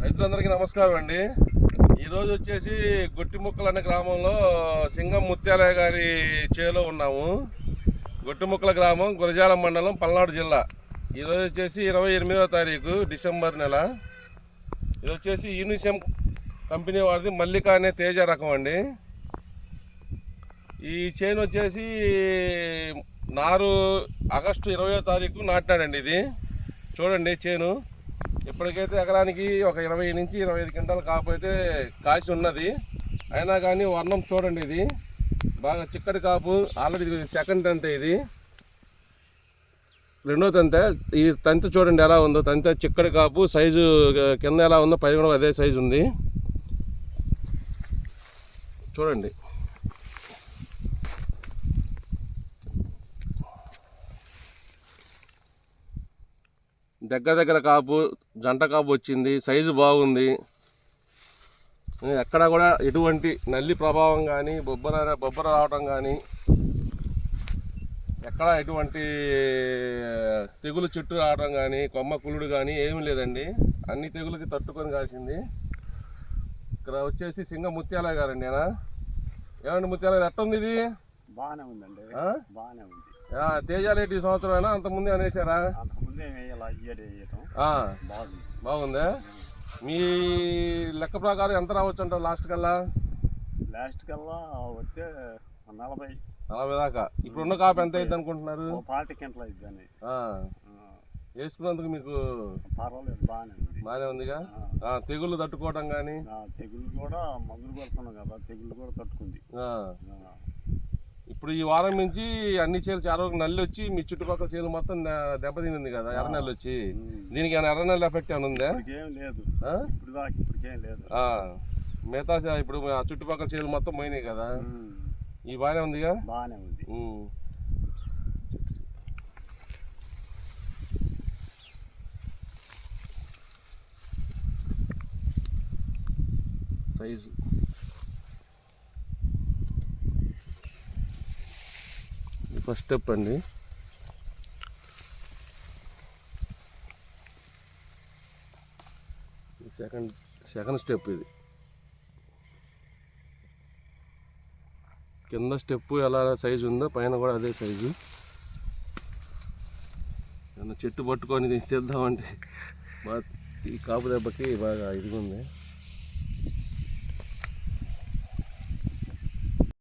రైతులందరికీ నమస్కారం అండి. ఈరోజు వచ్చేసి గొట్టిముక్కలు అనే గ్రామంలో సింగం ముత్యాలయ గారి చేలో ఉన్నాము. గొట్టిముక్కల గ్రామం గురజాల మండలం పల్నాడు జిల్లా. ఈరోజు వచ్చేసి ఇరవై ఎనిమిదవ తారీఖు డిసెంబర్ నెల. ఇది వచ్చేసి యూనిసెమ్ కంపెనీ వాడిది మల్లిక అనే తేజ రకం అండి. ఈ చైన్ వచ్చేసి నారు ఆగస్టు ఇరవయో తారీఖు నాటినాడండి ఇది. చూడండి చేను. ఇప్పటికైతే ఎకరానికి ఒక ఇరవై నుంచి ఇరవై ఐదు క్వింటాలు అయితే కాసి ఉన్నది. అయినా కానీ వర్ణం చూడండి ఇది. బాగా చిక్కటి కాపు. ఆల్రెడీ సెకండ్ తంతే ఇది. రెండో తంతే. ఈ తంత చూడండి ఎలా ఉందో. తంత చిక్కటి కాపు. సైజు కింద ఎలా ఉందో పై కూడా అదే సైజు ఉంది. చూడండి. దగ్గర దగ్గర కాపు జంట కాపు వచ్చింది సైజు బాగుంది. ఎక్కడ కూడా ఎటువంటి నల్లి ప్రభావం కానీ బొబ్బర బొబ్బర రావటం కానీ ఎక్కడ ఎటువంటి తెగులు చుట్టూ రావడం కానీ కొమ్మ కుళ్ళుడు కానీ ఏమీ లేదండి. అన్ని తెగులకి తట్టుకొని కాసింది. ఇక్కడ వచ్చేసి సింగ ముత్యాల గారండి నేనా ఏమండి ముత్యాల గారు ఎట్ట ఉంది ఇది? బాగానే ఉందండి? బాగానే ఉంది. తేజాలేటి సంవత్సరం అయినా అంతకుముందే అనేసారా అంతకుముందే బాగుంది. మీ లెక్క ప్రకారం ఎంత రావచ్చు అంటారు లాస్ట్ కల్లా? లాస్ట్ కల్లా వస్తే నలభై. నలభై దాకా. ఇప్పుడున్న కాపు ఎంత అయింది అనుకుంటున్నారు పాతి గంటలు అయిద్దని. ఆ, వేసుకున్నందుకు మీకు పర్వాలేదు బాగానే ఉంది. బాగానే ఉందిగా? తెగుళ్ళు తట్టుకోవడం కానీ ఆ, తెగులు కూడా మందులు కొడుతున్నాం కదా తెగులు కూడా తట్టుకుంది. ఇప్పుడు ఈ వారం నుంచి అన్ని చేలు చాలా వరకు నల్లి వచ్చి మీ చుట్టుపక్కల చేలు మొత్తం ద- దెబ్బతింది కదా ఎర్ర నెల్లి వచ్చి. దీనికి ఏమైనా ఎర్ర నెల్లి ఎఫెక్ట్ ఏమైనా ఉందా? లేదు. లేదు. ఆ, మిగతా ఇప్పుడు ఆ చుట్టుపక్కల చేలు మొత్తం పోయినాయి కదా. ఈ బాగానే ఉందిగా? బాగానే ఉంది. సైజు. ఫస్ట్ స్టెప్ అండి. సెకండ్ సెకండ్ స్టెప్ ఇది. కింద స్టెప్ ఎలా సైజు ఉందో పైన కూడా అదే సైజు. చెట్టు పట్టుకొని తీద్దామంటే బాగా ఈ కాపు దెబ్బకి బాగా ఇదిగా ఉంది